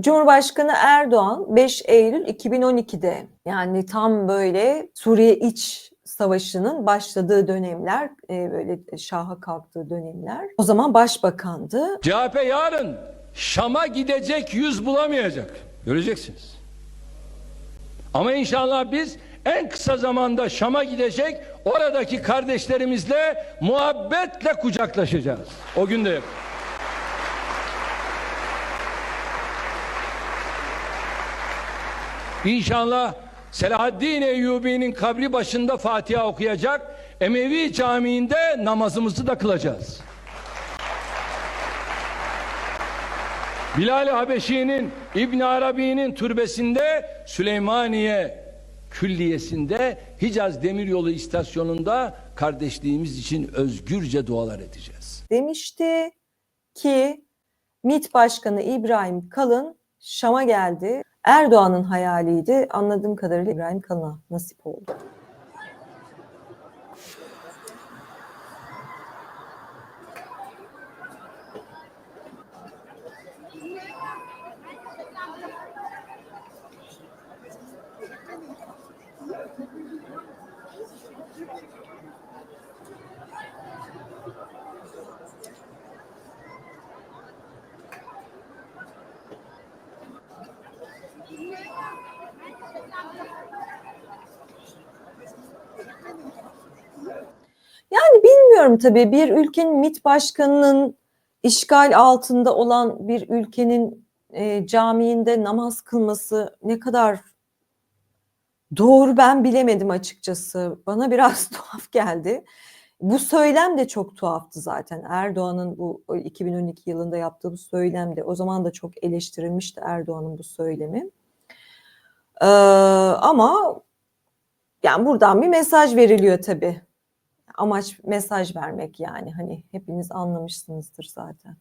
Cumhurbaşkanı Erdoğan 5 Eylül 2012'de yani tam böyle Suriye iç savaşının başladığı dönemler, e, böyle şaha kalktığı dönemler. O zaman başbakandı. CHP yarın Şam'a gidecek yüz bulamayacak. Göreceksiniz. Ama inşallah biz en kısa zamanda Şam'a gidecek oradaki kardeşlerimizle muhabbetle kucaklaşacağız. O gün de yakın. İnşallah Selahaddin Eyyubi'nin kabri başında Fatiha okuyacak, Emevi Camii'nde namazımızı da kılacağız. Bilal-i Habeşi'nin İbn Arabi'nin türbesinde Süleymaniye Külliyesi'nde Hicaz Demiryolu istasyonunda kardeşliğimiz için özgürce dualar edeceğiz. Demişti ki MİT Başkanı İbrahim Kalın Şam'a geldi. Erdoğan'ın hayaliydi. Anladığım kadarıyla İbrahim Kalın'a nasip oldu. Yani bilmiyorum tabii bir ülkenin MİT başkanının işgal altında olan bir ülkenin e, camiinde namaz kılması ne kadar doğru ben bilemedim açıkçası. Bana biraz tuhaf geldi. Bu söylem de çok tuhaftı zaten. Erdoğan'ın bu 2012 yılında yaptığı bu söylem de o zaman da çok eleştirilmişti Erdoğan'ın bu söylemi. Ee, ama yani buradan bir mesaj veriliyor tabii amaç mesaj vermek yani hani hepiniz anlamışsınızdır zaten.